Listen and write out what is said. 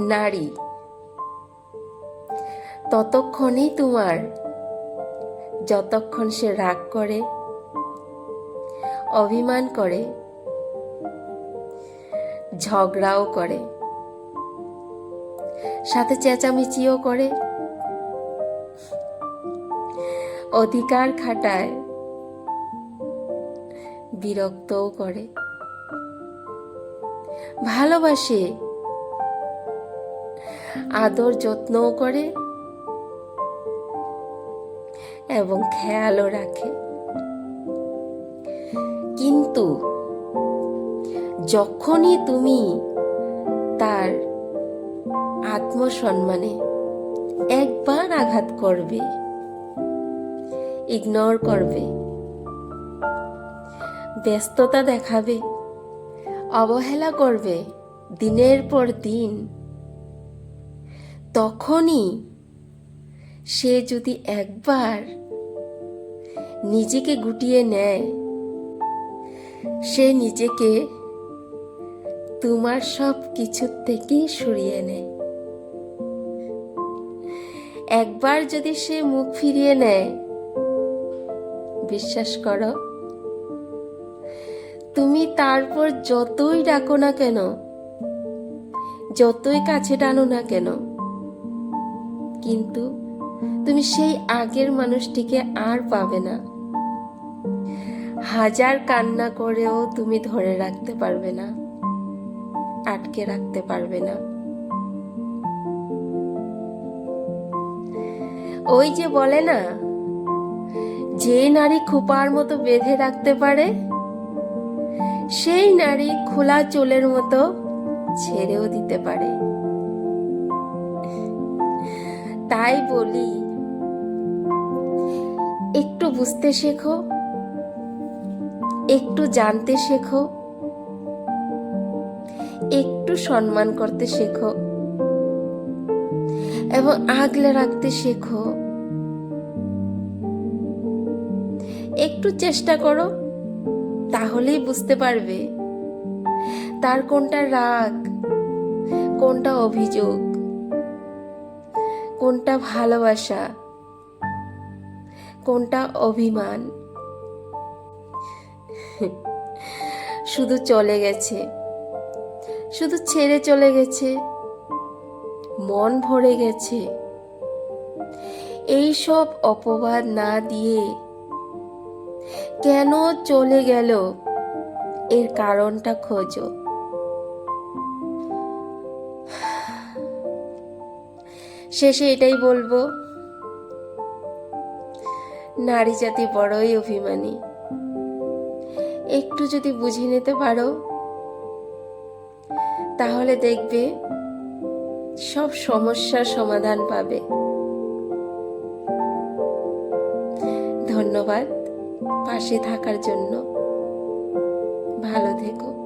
নারী। ততক্ষণই তোমার, যতক্ষণ সে রাগ করে, অভিমান করে, ঝগড়াও করে, সাথে চেঁচামেচিও করে, অধিকার খাটায়, বিরক্তও করে, ভালোবাসে আদর যত্নও করে এবং খেয়ালও রাখে। কিন্তু যখনই তুমি তার আত্মসম্মানে একবার আঘাত করবে ইগনোর করবে, ব্যস্ততা দেখাবে, অবহেলা করবে, দিনের পর দিন তখনই সে যদি একবার নিজেকে গুটিয়ে নেয়, সে নিজেকে তোমার সব কিছুর থেকেই সরিয়ে নেয়। একবার যদি সে মুখ ফিরিয়ে নেয়, বিশ্বাস করো, তুমি তারপর যতই ডাকো না কেন, যতই কাছে টানো না কেন কিন্তু তুমি সেই আগের মানুষটিকে আর পাবে না। হাজার কান্না করেও তুমি ধরে রাখতে পারবে না, আটকে রাখতে পারবে না। ওই যে বলে না, যে নারী খোপার মতো বেঁধে রাখতে পারে, সেই নারী খোলা চুলের মতো ছেড়েও দিতে পারে। তাই বলি। একটু বুঝতে শেখো, একটু জানতে শেখো, একটু সম্মান করতে শেখো এবং আগলে রাখতে শেখো। একটু চেষ্টা করো, তাহলেই বুঝতে পারবে। তার কোনটা রাগ, কোনটা অভিযোগ কোনটা ভালোবাসা? কোনটা অভিমান? শুধু চলে গেছে। শুধু ছেড়ে চলে গেছে। মন ভরে গেছে। এই সব অপবাদ না দিয়ে কেন চলে গেল? এর কারণটা খোঁজো। শেষে এটাই বলব, নারী জাতি বড়ই অভিমানী। একটু যদি বুঝে নিতে পারো, তাহলে দেখবে সব সমস্যার সমাধান পাবে। ধন্যবাদ, পাশে থাকার জন্য। ভালো থেকো।